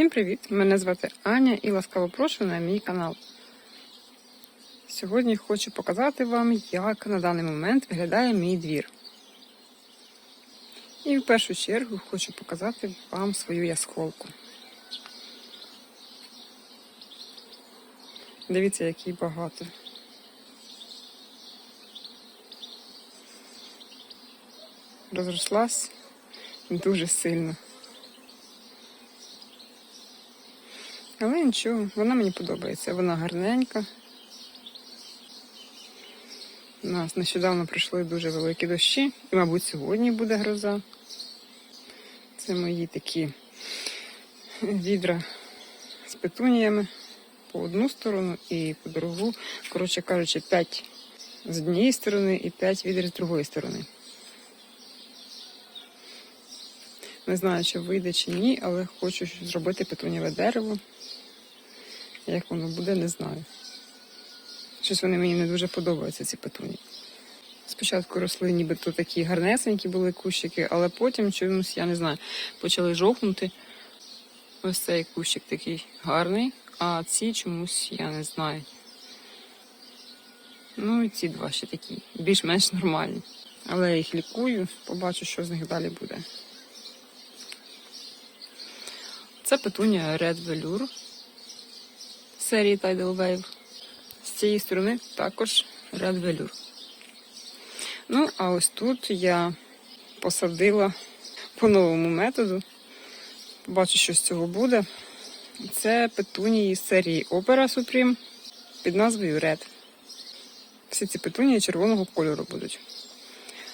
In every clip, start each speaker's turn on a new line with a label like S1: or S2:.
S1: Всім привіт! Мене звати Аня і ласкаво прошу на мій канал. Сьогодні хочу показати вам, як на даний момент виглядає мій двір. І в першу чергу хочу показати вам свою ясхолку. Дивіться, який багато. Розрослась дуже сильно. Але нічого, вона мені подобається. Вона гарненька. У нас нещодавно пройшли дуже великі дощі, і, мабуть, сьогодні буде гроза. Це мої такі відра з петуніями по одну сторону і по другу. Коротше кажучи, 5 з однієї сторони і 5 відер з другої сторони. Не знаю, чи вийде чи ні, але хочу зробити петунєве дерево. Як воно буде, не знаю. Щось вони мені не дуже подобаються, ці петуні. Спочатку росли нібито такі гарнесенькі були кущики, але потім чомусь, я не знаю, почали жовкнути. Ось цей кущик такий гарний, а ці чомусь я не знаю. Ну і ці два ще такі, більш-менш нормальні. Але я їх лікую, побачу, що з них далі буде. Це петунія Red Velour серії Tidal Wave. З цієї сторони також Red Velour. Ну, а ось тут я посадила по новому методу. Побачу, що з цього буде. Це петунії з серії Opera Supreme під назвою Red. Всі ці петунії червоного кольору будуть.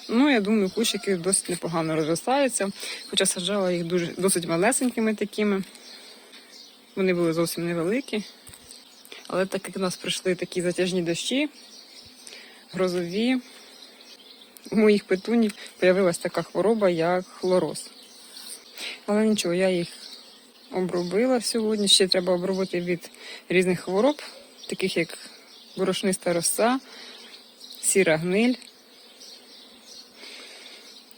S1: Ну, я думаю, кущики досить непогано розростаються, хоча саджала їх дуже, досить малесенькими такими. Вони були зовсім невеликі. Але так як у нас прийшли такі затяжні дощі, грозові, у моїх петунів з'явилася така хвороба, як хлороз. Але нічого, я їх обробила сьогодні. Ще треба обробити від різних хвороб, таких як борошниста роса, сіра гниль,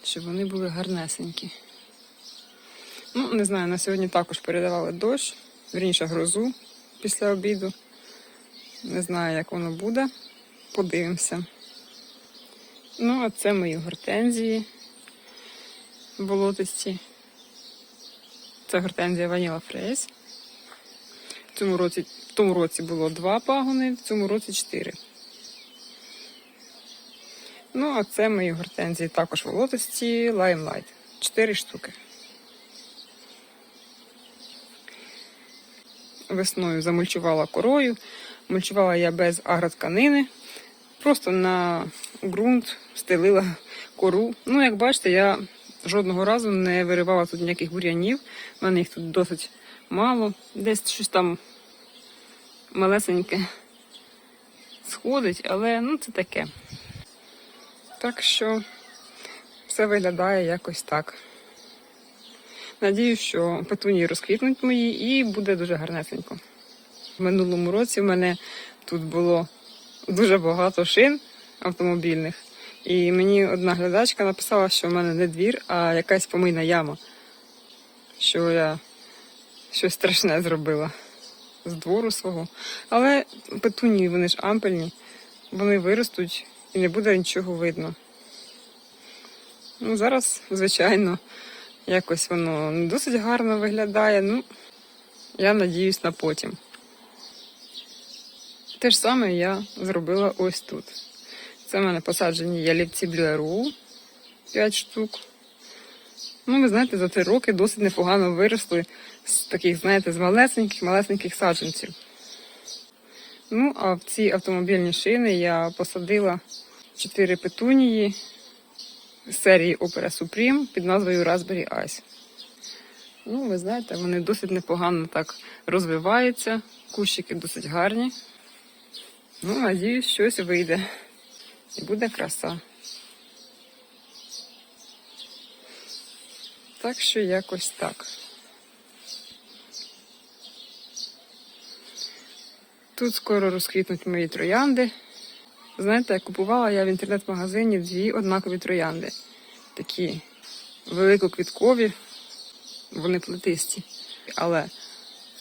S1: щоб вони були гарнесенькі. Ну, не знаю, на сьогодні також передавали дощ, вірніше грозу після обіду. Не знаю, як воно буде. Подивимося. Ну, а це мої гортензії болотисті. Це гортензія Ваніла Фрейс. В цьому році, в тому році було два пагони, в цьому році чотири. Ну, а це мої гортензії також волотисті Limelight. Чотири штуки. Весною замульчувала корою. Мульчувала я без агротканини. Просто на ґрунт стелила кору. Ну, як бачите, я жодного разу не виривала тут ніяких бур'янів. У мене їх тут досить мало. Десь щось там малесеньке сходить, але ну це таке. Так що все виглядає якось так. Надію, що петунії розквітнуть мої і буде дуже гарнесенько. В минулому році в мене тут було дуже багато шин автомобільних. І мені одна глядачка написала, що в мене не двір, а якась помийна яма. Що я щось страшне зробила з двору свого. Але петунії, вони ж ампельні, вони виростуть і не буде нічого видно. Ну, Зараз, звичайно, якось воно не досить гарно виглядає. Ну, я надіюсь на потім. Те ж саме я зробила ось тут. Це в мене посаджені ялівці блюеру 5 штук. Ну, ви знаєте, за три роки досить непогано виросли з таких, знаєте, з малесеньких, малесеньких саджанців. Ну, а в ці автомобільні шини я посадила 4 петунії з серії Opera Supreme під назвою Raspberry Ice. Ну, ви знаєте, вони досить непогано так розвиваються, кущики досить гарні. Ну, надіюсь, щось вийде. І буде краса. Так що якось так. Тут скоро розквітнуть мої троянди. Знаєте, купувала я в інтернет-магазині дві однакові троянди. Такі великоквіткові, вони плетисті. Але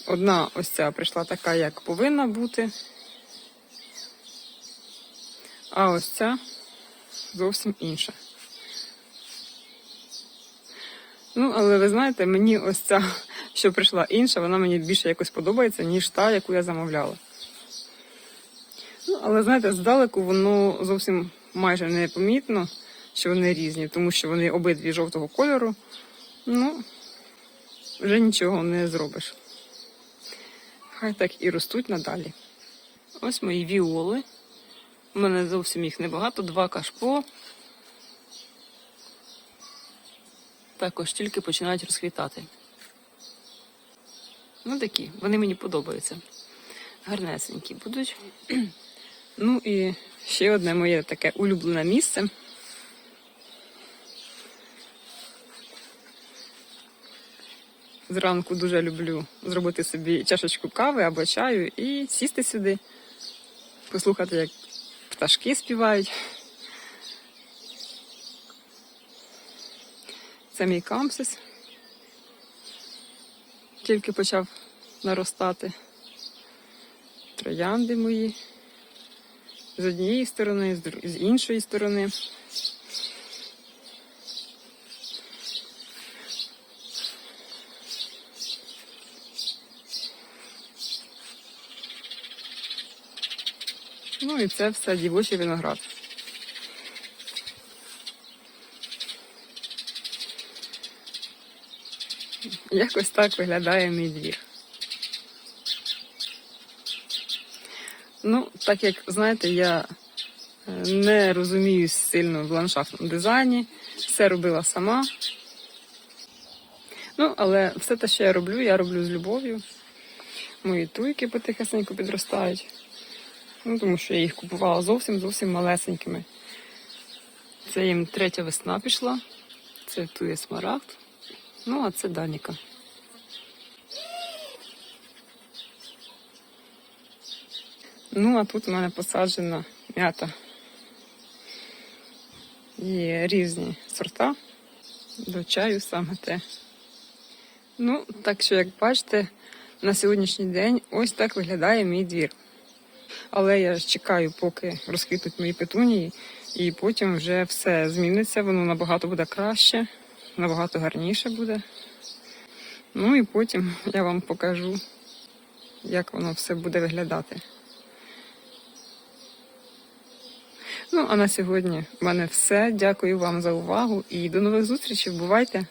S1: Одна ось ця прийшла така, як повинна бути. А ось ця зовсім інша. Ну, але ви знаєте, мені ось ця, що прийшла інша, вона мені більше якось подобається, ніж та, яку я замовляла. Ну, але знаєте, здалеку воно зовсім майже не помітно, що вони різні, тому що вони обидві жовтого кольору. Ну, вже нічого не зробиш. Хай так і ростуть надалі. Ось мої віоли. У мене зовсім їх небагато, два кашпо. Також тільки починають розквітати. Ну такі, вони мені подобаються. Гарнесенькі будуть. Ну і ще одне моє таке улюблене місце. Зранку дуже люблю зробити собі чашечку кави або чаю і сісти сюди, послухати, як пташки співають. Це мій камсис. Тільки почав наростати. Троянди мої. З однієї сторони, з іншої сторони. Ну і це все дівочий виноград. Якось так виглядає мій двір. Ну, так як знаєте, я е, не розуміюсь сильно в ландшафтному дизайні, все робила сама. Ну, але все те, що я роблю, я роблю з любов'ю. Мої туйки потихесенько підростають. Ну, тому що я їх купувала зовсім зовсім малесенькими. Це їм третя весна пішла. Це тує смарагд. Ну, а це Даніка. Ну, а тут у мене посаджена м'ята. Є різні сорта. До чаю саме те. Ну, так що, як бачите, на сьогоднішній день ось так виглядає мій двір. Але я чекаю, поки розквітуть мої петунії, і потім вже все зміниться, воно набагато буде краще, набагато гарніше буде. Ну і потім я вам покажу, як воно все буде виглядати. Ну, а на сьогодні в мене все. Дякую вам за увагу і до нових зустрічей. Бувайте!